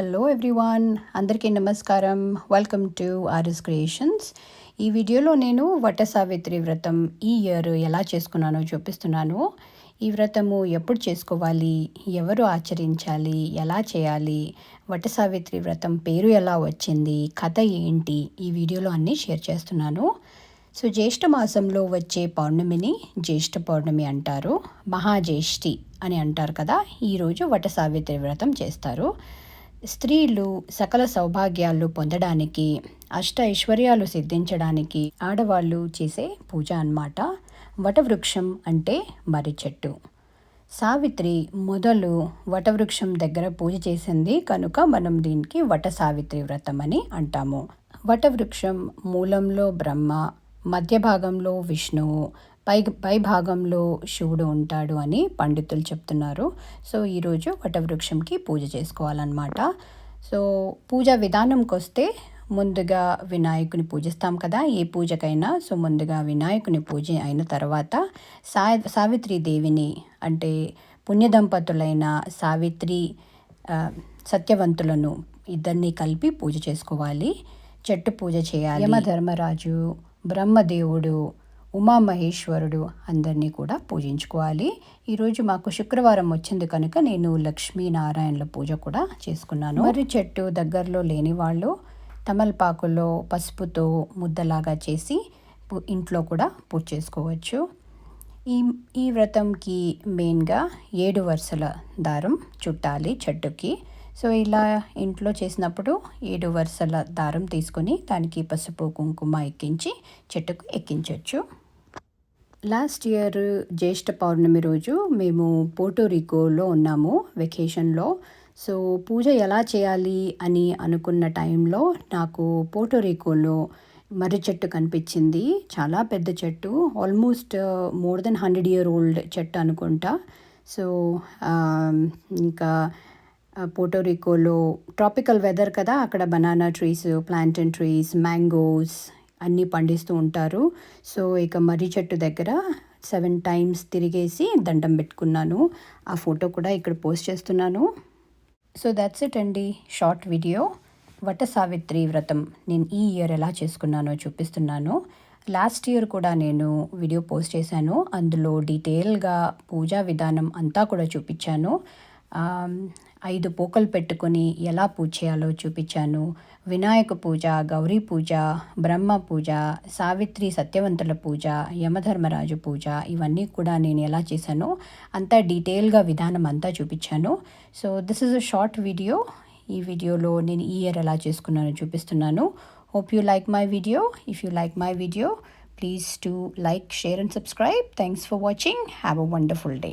Hello everyone అందరికీ నమస్కారం. Welcome to RS creations ఈ వీడియోలో నేను వట సావిత్రి వ్రతం ఈ ఇయర్ ఎలా చేసుకున్నానో చూపిస్తున్నాను. ఈ వ్రతము ఎప్పుడు చేసుకోవాలి? ఎవరు ఆచరించాలి? ఎలా చేయాలి? వట సావిత్రి వ్రతం పేరు ఎలా వచ్చింది? కథ ఏంటి? ఈ వీడియోలో అన్నీ షేర్ చేస్తున్నాను. సో జ్యేష్ఠ మాసంలో వచ్చే పౌర్ణమిని జ్యేష్ఠ పౌర్ణమి అంటారు. మహాజ్యేష్ఠి అని అంటారు కదా ఈరోజు వట సావిత్రి వ్రతం చేస్తారు. స్త్రీలు సకల సౌభాగ్యాలు పొందడానికి అష్ట ఐశ్వర్యాలు సిద్ధించడానికి ఆడవాళ్ళు చేసే పూజ అన్నమాట. వటవృక్షం అంటే మర్రి చెట్టు. సావిత్రి మొదలు వటవృక్షం దగ్గర పూజ చేసింది. కనుక మనం దీనికి వట సావిత్రి వ్రతం అని అంటాము. వటవృక్షం మూలంలో బ్రహ్మ మధ్య భాగంలో విష్ణువు పై పై భాగంలో శివుడు ఉంటాడు అని పండితులు చెప్తున్నారు. సో ఈరోజు వటవృక్షంకి పూజ చేసుకోవాలన్నమాట. సో పూజ విధానంకి వస్తే ముందుగా వినాయకుని పూజిస్తాం కదా. ఏ పూజకైనా సో ముందుగా వినాయకుని పూజ అయిన తర్వాత సా సావిత్రి దేవిని అంటే పుణ్యదంపతులైన సావిత్రి సత్యవంతులను ఇద్దరిని కలిపి పూజ చేసుకోవాలి. చెట్టు పూజ చేయాలి. యమధర్మరాజు బ్రహ్మదేవుడు ఉమామహేశ్వరుడు అందరినీ కూడా పూజించుకోవాలి. ఈరోజు మాకు శుక్రవారం వచ్చింది కనుక నేను లక్ష్మీనారాయణల పూజ కూడా చేసుకున్నాను. మర్రి చెట్టు దగ్గరలో లేని వాళ్ళు తమలపాకులో పసుపుతో ముద్దలాగా చేసి ఇంట్లో కూడా పూజ చేసుకోవచ్చు. ఈ ఈ వ్రతంకి మెయిన్గా ఏడు వరుసల దారం చుట్టాలి చెట్టుకి. సో ఇలా ఇంట్లో చేసినప్పుడు ఏడు వరుసల దారం తీసుకొని దానికి పసుపు కుంకుమ ఎక్కించి చెట్టుకు ఎక్కించవచ్చు లాస్ట్ ఇయర్ జ్యేష్ఠ పౌర్ణమి రోజు మేము పోటోరికోలో ఉన్నాము వెకేషన్లో. సో పూజ ఎలా చేయాలి అని అనుకున్న టైంలో నాకు పోర్టోరికోలో మర్రి చెట్టు కనిపించింది. చాలా పెద్ద చెట్టు almost more than hundred year old చెట్టు అనుకుంటా. సో ఇంకా పోటోరికోలో ట్రాపికల్ వెదర్ కదా అక్కడ banana trees plantain trees mangoes అన్నీ పండిస్తూ ఉంటారు. సో ఇక మర్రి చెట్టు దగ్గర సెవెన్ టైమ్స్ తిరిగేసి దండం పెట్టుకున్నాను. ఆ ఫోటో కూడా ఇక్కడ పోస్ట్ చేస్తున్నాను. సో దట్స్ ఇట్ అండి. Short video Vata Savitri vratam. నేను ఈ ఇయర్ ఎలా చేసుకున్నానో చూపిస్తున్నాను. లాస్ట్ ఇయర్ కూడా నేను వీడియో పోస్ట్ చేశాను. అందులో డీటెయిల్గా పూజా విధానం అంతా కూడా చూపించాను. ఐదు పోకలు పెట్టుకొని ఎలా పూజ చేయాలో చూపించాను. వినాయక పూజ గౌరీ పూజ బ్రహ్మ పూజ సావిత్రి సత్యవంతుల పూజ యమధర్మరాజు పూజ ఇవన్నీ కూడా నేను ఎలా చేశానో అంతా డీటెయిల్గా విధానం అంతా చూపించాను. So this is a short video ఈ వీడియోలో నేను ఈ ఇయర్ ఎలా చేసుకున్నానో చూపిస్తున్నాను. Hope you like my video if you like my video please to like share and subscribe thanks for watching have a wonderful day